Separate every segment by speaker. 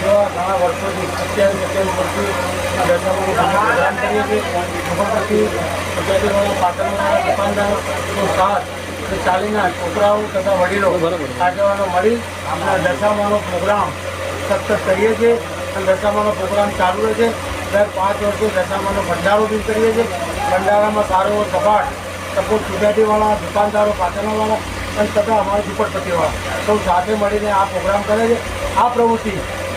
Speaker 1: જેવા ઘણા વર્ષોથી સત્યાવીસ સત્યાવીસ વર્ષથી આ પ્રદાન કરીએ છીએ ઉપરથી ગુજરાતીવાળા પાટણવાળા દુકાનદારનો સાથ ચાલીના છોકરાઓ તથા વડીલો આગેવાનો મળી આપણા દશામાનો પ્રોગ્રામ સતત કરીએ છીએ અને દશામાનો પ્રોગ્રામ ચાલુ રહે છે દર પાંચ વર્ષે દશામાનો ભંડારો બી કરીએ છીએ ભંડારામાં સારો એવો સપાટ સપોર્ટ ગુજરાતીવાળા દુકાનદારો પાટણવાળા અને તમે અમારા ઝુંપડપટ્ટીવાળા સૌ સાથે મળીને આ પ્રોગ્રામ કરે છે. આ પ્રવૃત્તિ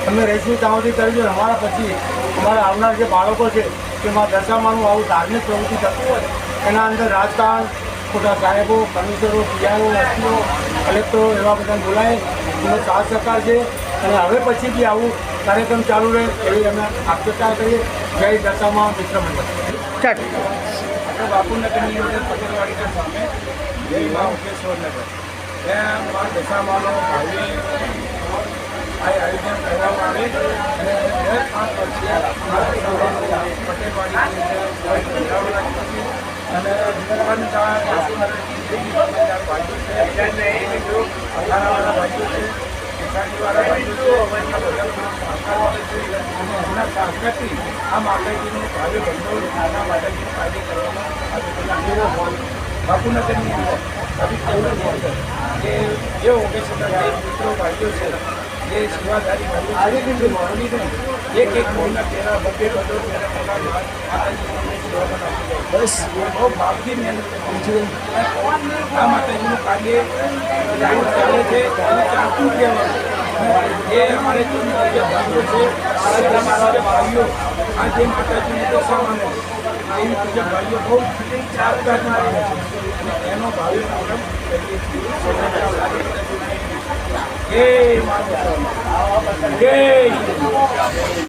Speaker 1: અમે રેશમી તાવથી કરી છે. અમારા પછી અમારા આવનાર જે બાળકો છે, તેમાં દશામાનું આવું ધાર્મિક પ્રવૃત્તિ થતું હોય, એના અંદર રાજકારણ, ખોટા સાહેબો, કમિશનરો, પીઆઈઓ, એસપીઓ, કલેક્ટરો એવા બધા બોલાય એનો સાથ સહકાર છે. અને હવે પછી બી આવું કાર્યક્રમ ચાલુ રહે એવી અમે આશંકા કરીએ. જય દશામાં મિત્ર મંડળ.
Speaker 2: આપણે બાપુનગરની અંદર પટેલવાડીના સામે. જય મા ઓકેશ્વરનગર ત્યાં મા દશામાનો ભાવે આયોજન કરવામાં આવે અને દર પાંચ વર્ષે છીએ અને દુકાનદાર બાજુ છે. અખાડાવાળા બાજુ છે. સોસાયટીવાળા ભાઈઓ છે. આ માતાજીનું ભાવે ભંડોળ નાના માતાજીનું કાર્ય કરવામાં આવે છે. બાપુનગરની અંદર કેવળ જે જે ઓકેશનના જે મિત્રો ભાઈઓ છે જે સેવાધારી ભાઈઓ જે મળીને એક એક મહિના પહેલાં બબે બધો બસ. બહુ ભાવથી મહેનત આ માતાજીનું કાર્ય ચાલુ છે અને ચાલતું જ અમારે જે છે. ભાઈઓ આ જે માતાજીની દશા માને એવી પૂજા ભાઈઓ બહુ ચારકારમાં રહે છે. એનો ભાવિ પ્રોગ્રામ જય માતા જય.